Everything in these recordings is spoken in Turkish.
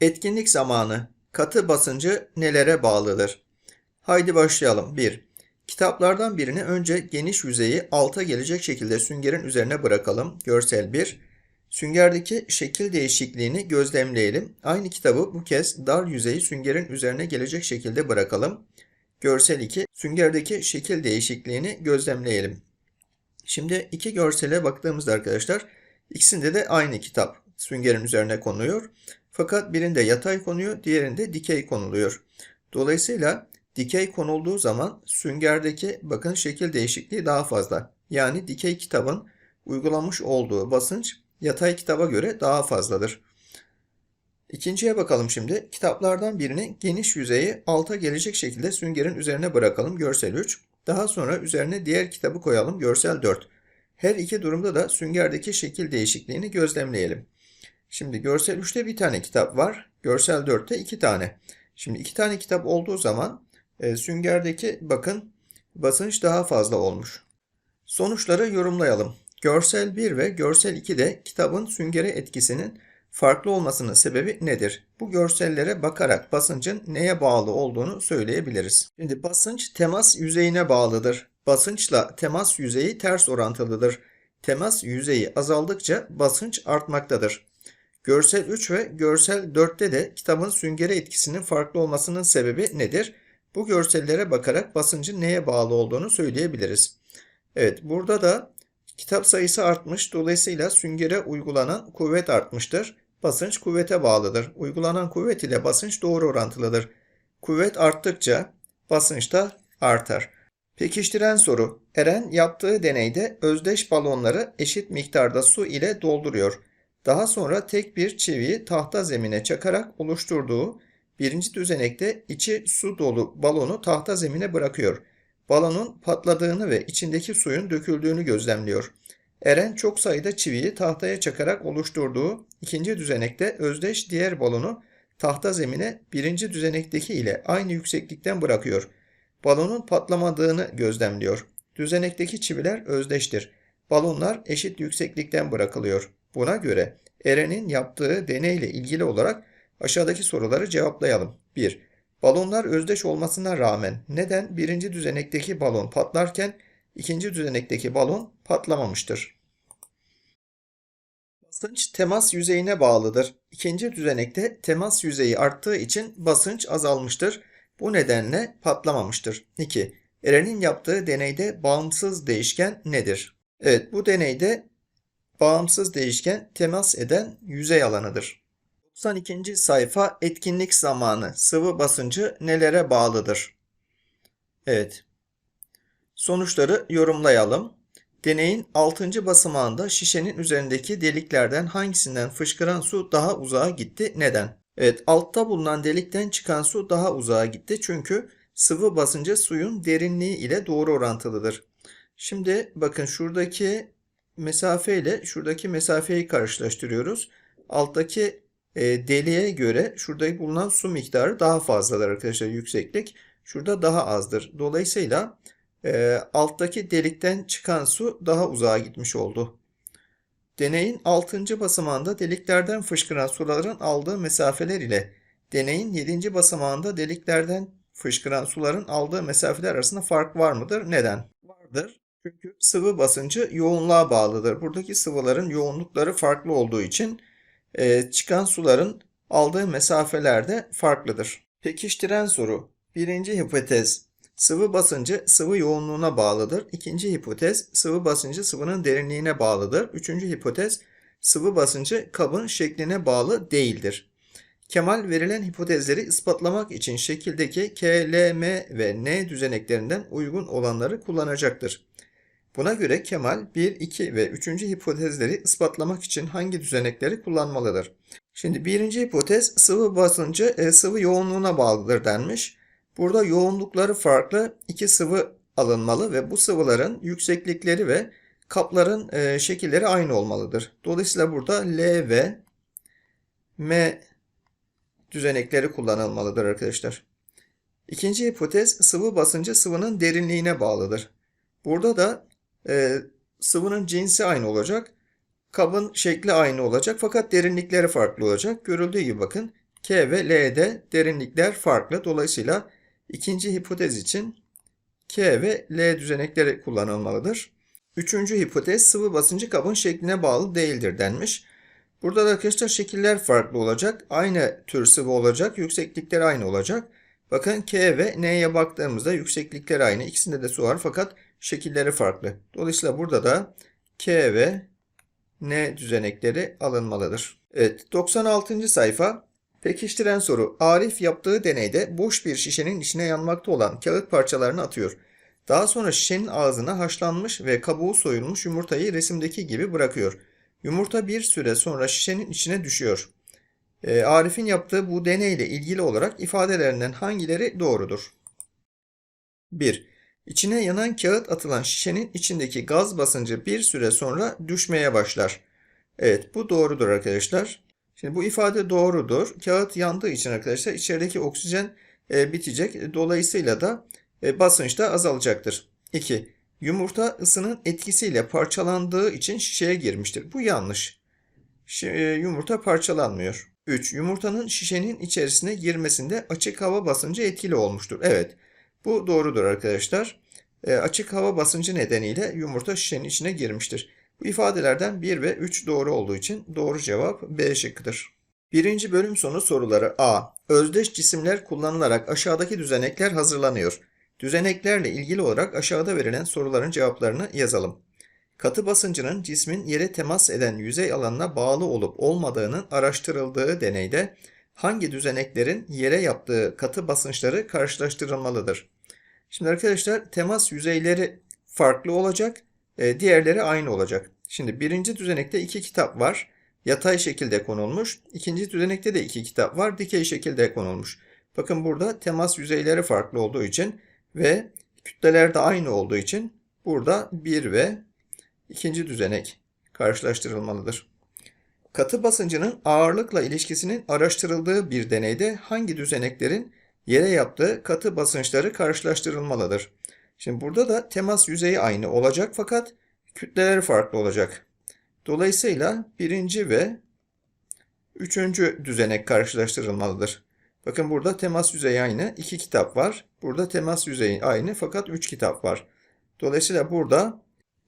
Etkinlik zamanı. Katı basıncı nelere bağlıdır? Haydi başlayalım. 1. Kitaplardan birini önce geniş yüzeyi alta gelecek şekilde süngerin üzerine bırakalım. Görsel 1. Süngerdeki şekil değişikliğini gözlemleyelim. Aynı kitabı bu kez dar yüzeyi süngerin üzerine gelecek şekilde bırakalım. Görsel 2. Süngerdeki şekil değişikliğini gözlemleyelim. Şimdi iki görsele baktığımızda arkadaşlar ikisinde de aynı kitap süngerin üzerine konuluyor. Fakat birinde yatay konuyor, diğerinde dikey konuluyor. Dolayısıyla dikey konulduğu zaman süngerdeki bakın şekil değişikliği daha fazla. Yani dikey kitabın uygulamış olduğu basınç yatay kitaba göre daha fazladır. İkinciye bakalım şimdi. Kitaplardan birini geniş yüzeyi alta gelecek şekilde süngerin üzerine bırakalım. Görsel 3. Daha sonra üzerine diğer kitabı koyalım. Görsel 4. Her iki durumda da süngerdeki şekil değişikliğini gözlemleyelim. Şimdi görsel 3'te bir tane kitap var. Görsel 4'te iki tane. Şimdi iki tane kitap olduğu zaman e, süngerdeki bakın basınç daha fazla olmuş. Sonuçları yorumlayalım. Görsel 1 ve görsel 2'de kitabın süngere etkisinin farklı olmasının sebebi nedir? Bu görsellere bakarak basıncın neye bağlı olduğunu söyleyebiliriz. Şimdi basınç temas yüzeyine bağlıdır. Basınçla temas yüzeyi ters orantılıdır. Temas yüzeyi azaldıkça basınç artmaktadır. Görsel 3 ve görsel 4'te de kitabın süngere etkisinin farklı olmasının sebebi nedir? Bu görsellere bakarak basıncın neye bağlı olduğunu söyleyebiliriz. Evet, burada da kitap sayısı artmış. Dolayısıyla süngere uygulanan kuvvet artmıştır. Basınç kuvvete bağlıdır. Uygulanan kuvvet ile basınç doğru orantılıdır. Kuvvet arttıkça basınç da artar. Pekiştiren soru. Eren yaptığı deneyde özdeş balonları eşit miktarda su ile dolduruyor. Daha sonra tek bir çiviyi tahta zemine çakarak oluşturduğu birinci düzenekte içi su dolu balonu tahta zemine bırakıyor. Balonun patladığını ve içindeki suyun döküldüğünü gözlemliyor. Eren çok sayıda çiviyi tahtaya çakarak oluşturduğu ikinci düzenekte özdeş diğer balonu tahta zemine birinci düzenekteki ile aynı yükseklikten bırakıyor. Balonun patlamadığını gözlemliyor. Düzenekteki çiviler özdeştir. Balonlar eşit yükseklikten bırakılıyor. Buna göre Eren'in yaptığı deneyle ilgili olarak aşağıdaki soruları cevaplayalım. 1. Balonlar özdeş olmasına rağmen neden birinci düzenekteki balon patlarken ikinci düzenekteki balon patlamamıştır? Basınç temas yüzeyine bağlıdır. İkinci düzenekte temas yüzeyi arttığı için basınç azalmıştır. Bu nedenle patlamamıştır. 2. Eren'in yaptığı deneyde bağımsız değişken nedir? Evet bu deneyde bağımsız değişken temas eden yüzey alanıdır. 92. sayfa etkinlik zamanı sıvı basıncı nelere bağlıdır? Evet. Sonuçları yorumlayalım. Deneyin 6. basamağında şişenin üzerindeki deliklerden hangisinden fışkıran su daha uzağa gitti? Neden? Evet, altta bulunan delikten çıkan su daha uzağa gitti çünkü sıvı basıncı suyun derinliği ile doğru orantılıdır. Şimdi bakın şuradaki mesafe ile şuradaki mesafeyi karşılaştırıyoruz. Alttaki e, deliğe göre şurada bulunan su miktarı daha fazladır arkadaşlar yükseklik. Şurada daha azdır. Dolayısıyla e, alttaki delikten çıkan su daha uzağa gitmiş oldu. Deneyin 6. basamağında deliklerden fışkıran suların aldığı mesafeler ile deneyin 7. basamağında deliklerden fışkıran suların aldığı mesafeler arasında fark var mıdır? Neden? Vardır. Çünkü sıvı basıncı yoğunluğa bağlıdır. Buradaki sıvıların yoğunlukları farklı olduğu için e, çıkan suların aldığı mesafeler de farklıdır. Pekiştiren soru. Birinci hipotez. Sıvı basıncı sıvı yoğunluğuna bağlıdır. İkinci hipotez sıvı basıncı sıvının derinliğine bağlıdır. Üçüncü hipotez sıvı basıncı kabın şekline bağlı değildir. Kemal verilen hipotezleri ispatlamak için şekildeki K, L, M ve N düzeneklerinden uygun olanları kullanacaktır. Buna göre Kemal 1, 2 ve 3. hipotezleri ispatlamak için hangi düzenekleri kullanmalıdır? Şimdi birinci hipotez sıvı basıncı e, sıvı yoğunluğuna bağlıdır denmiş. Burada yoğunlukları farklı iki sıvı alınmalı ve bu sıvıların yükseklikleri ve kapların e, şekilleri aynı olmalıdır. Dolayısıyla burada L ve M düzenekleri kullanılmalıdır arkadaşlar. İkinci hipotez sıvı basıncı sıvının derinliğine bağlıdır. Burada da e, sıvının cinsi aynı olacak. Kabın şekli aynı olacak fakat derinlikleri farklı olacak. Görüldüğü gibi bakın K ve L'de derinlikler farklı. Dolayısıyla ikinci hipotez için K ve L düzenekleri kullanılmalıdır. Üçüncü hipotez sıvı basıncı kabın şekline bağlı değildir denmiş. Burada da arkadaşlar şekiller farklı olacak. Aynı tür sıvı olacak. Yükseklikler aynı olacak. Bakın K ve N'ye baktığımızda yükseklikler aynı. İkisinde de su var fakat şekilleri farklı. Dolayısıyla burada da K ve N düzenekleri alınmalıdır. Evet 96. sayfa pekiştiren soru. Arif yaptığı deneyde boş bir şişenin içine yanmakta olan kağıt parçalarını atıyor. Daha sonra şişenin ağzına haşlanmış ve kabuğu soyulmuş yumurtayı resimdeki gibi bırakıyor. Yumurta bir süre sonra şişenin içine düşüyor. Ee, Arif'in yaptığı bu deneyle ilgili olarak ifadelerinden hangileri doğrudur? 1. İçine yanan kağıt atılan şişenin içindeki gaz basıncı bir süre sonra düşmeye başlar. Evet bu doğrudur arkadaşlar. Şimdi bu ifade doğrudur. Kağıt yandığı için arkadaşlar içerideki oksijen e, bitecek. Dolayısıyla da e, basınç da azalacaktır. 2. Yumurta ısının etkisiyle parçalandığı için şişeye girmiştir. Bu yanlış. Şi- e, yumurta parçalanmıyor. 3. Yumurtanın şişenin içerisine girmesinde açık hava basıncı etkili olmuştur. Evet. Bu doğrudur arkadaşlar. E, açık hava basıncı nedeniyle yumurta şişenin içine girmiştir. Bu ifadelerden 1 ve 3 doğru olduğu için doğru cevap B şıkkıdır. Birinci bölüm sonu soruları A. Özdeş cisimler kullanılarak aşağıdaki düzenekler hazırlanıyor. Düzeneklerle ilgili olarak aşağıda verilen soruların cevaplarını yazalım. Katı basıncının cismin yere temas eden yüzey alanına bağlı olup olmadığının araştırıldığı deneyde hangi düzeneklerin yere yaptığı katı basınçları karşılaştırılmalıdır? Şimdi arkadaşlar temas yüzeyleri farklı olacak, e, diğerleri aynı olacak. Şimdi birinci düzenekte iki kitap var. Yatay şekilde konulmuş. İkinci düzenekte de iki kitap var. Dikey şekilde konulmuş. Bakın burada temas yüzeyleri farklı olduğu için ve kütleler de aynı olduğu için burada bir ve ikinci düzenek karşılaştırılmalıdır. Katı basıncının ağırlıkla ilişkisinin araştırıldığı bir deneyde hangi düzeneklerin yere yaptığı katı basınçları karşılaştırılmalıdır? Şimdi burada da temas yüzeyi aynı olacak fakat kütleleri farklı olacak. Dolayısıyla birinci ve üçüncü düzenek karşılaştırılmalıdır. Bakın burada temas yüzeyi aynı. iki kitap var. Burada temas yüzeyi aynı fakat üç kitap var. Dolayısıyla burada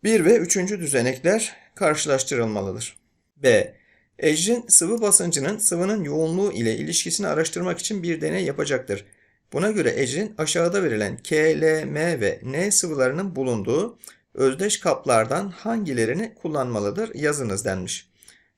bir ve üçüncü düzenekler karşılaştırılmalıdır. B. Ecrin sıvı basıncının sıvının yoğunluğu ile ilişkisini araştırmak için bir deney yapacaktır. Buna göre ecrin aşağıda verilen K, L, M ve N sıvılarının bulunduğu özdeş kaplardan hangilerini kullanmalıdır yazınız denmiş.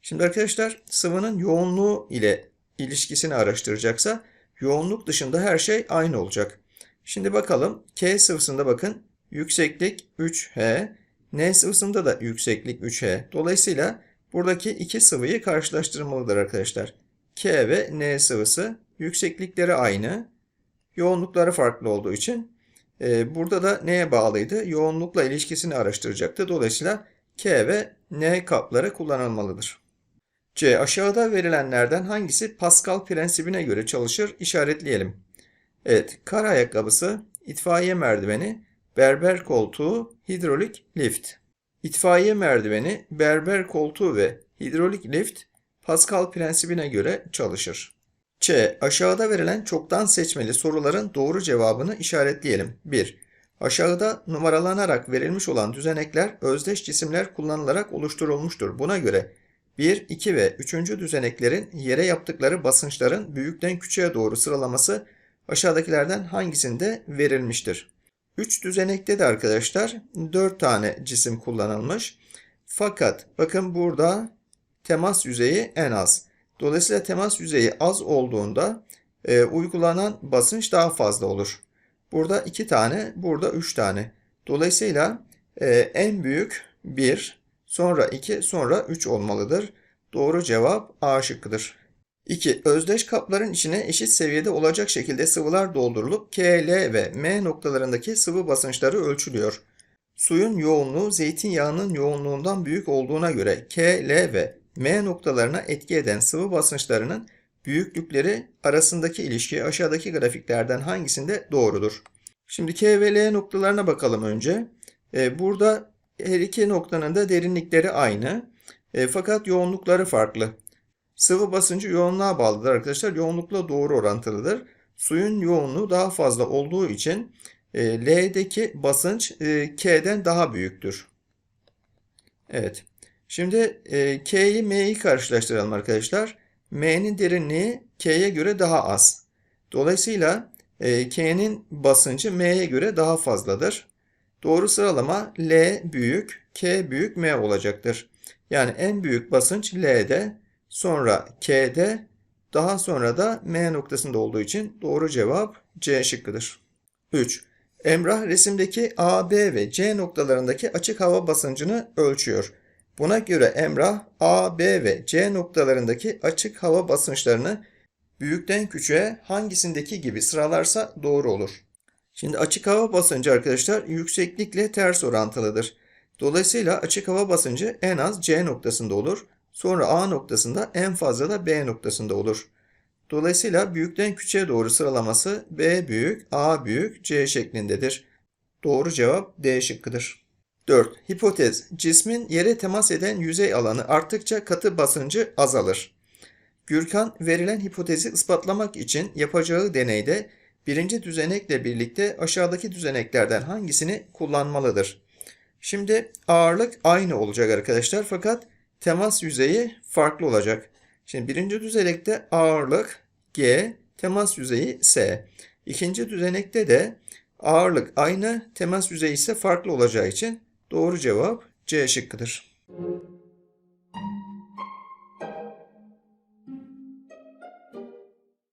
Şimdi arkadaşlar sıvının yoğunluğu ile ilişkisini araştıracaksa yoğunluk dışında her şey aynı olacak. Şimdi bakalım K sıvısında bakın yükseklik 3H, N sıvısında da yükseklik 3H. Dolayısıyla buradaki iki sıvıyı karşılaştırmalıdır arkadaşlar. K ve N sıvısı yükseklikleri aynı, yoğunlukları farklı olduğu için e, burada da neye bağlıydı? Yoğunlukla ilişkisini araştıracaktı. Dolayısıyla K ve N kapları kullanılmalıdır. C. Aşağıda verilenlerden hangisi Pascal prensibine göre çalışır? İşaretleyelim. Evet, kar ayakkabısı, itfaiye merdiveni, berber koltuğu, hidrolik lift. İtfaiye merdiveni, berber koltuğu ve hidrolik lift Pascal prensibine göre çalışır. Ç. Aşağıda verilen çoktan seçmeli soruların doğru cevabını işaretleyelim. 1. Aşağıda numaralanarak verilmiş olan düzenekler özdeş cisimler kullanılarak oluşturulmuştur. Buna göre 1, 2 ve 3. düzeneklerin yere yaptıkları basınçların büyükten küçüğe doğru sıralaması aşağıdakilerden hangisinde verilmiştir? 3 düzenekte de arkadaşlar 4 tane cisim kullanılmış. Fakat bakın burada temas yüzeyi en az. Dolayısıyla temas yüzeyi az olduğunda e, uygulanan basınç daha fazla olur. Burada 2 tane, burada 3 tane. Dolayısıyla e, en büyük 1, sonra 2, sonra 3 olmalıdır. Doğru cevap A şıkkıdır. 2. Özdeş kapların içine eşit seviyede olacak şekilde sıvılar doldurulup K, L ve M noktalarındaki sıvı basınçları ölçülüyor. Suyun yoğunluğu zeytinyağının yoğunluğundan büyük olduğuna göre K, L ve M noktalarına etki eden sıvı basınçlarının büyüklükleri arasındaki ilişki aşağıdaki grafiklerden hangisinde doğrudur? Şimdi K ve L noktalarına bakalım önce. Ee, burada her iki noktanın da derinlikleri aynı. E, fakat yoğunlukları farklı. Sıvı basıncı yoğunluğa bağlıdır arkadaşlar. Yoğunlukla doğru orantılıdır. Suyun yoğunluğu daha fazla olduğu için e, L'deki basınç e, K'den daha büyüktür. Evet. Şimdi e, K'yi M'yi karşılaştıralım arkadaşlar. M'nin derinliği K'ye göre daha az. Dolayısıyla e, K'nin basıncı M'ye göre daha fazladır. Doğru sıralama L büyük, K büyük, M olacaktır. Yani en büyük basınç L'de, sonra K'de, daha sonra da M noktasında olduğu için doğru cevap C şıkkıdır. 3. Emrah resimdeki A, B ve C noktalarındaki açık hava basıncını ölçüyor. Buna göre Emrah A, B ve C noktalarındaki açık hava basınçlarını büyükten küçüğe hangisindeki gibi sıralarsa doğru olur. Şimdi açık hava basıncı arkadaşlar yükseklikle ters orantılıdır. Dolayısıyla açık hava basıncı en az C noktasında olur. Sonra A noktasında en fazla da B noktasında olur. Dolayısıyla büyükten küçüğe doğru sıralaması B büyük, A büyük, C şeklindedir. Doğru cevap D şıkkıdır. 4. Hipotez. Cismin yere temas eden yüzey alanı arttıkça katı basıncı azalır. Gürkan verilen hipotezi ispatlamak için yapacağı deneyde birinci düzenekle birlikte aşağıdaki düzeneklerden hangisini kullanmalıdır? Şimdi ağırlık aynı olacak arkadaşlar fakat temas yüzeyi farklı olacak. Şimdi birinci düzenekte ağırlık G, temas yüzeyi S. İkinci düzenekte de ağırlık aynı, temas yüzeyi ise farklı olacağı için doğru cevap C şıkkıdır.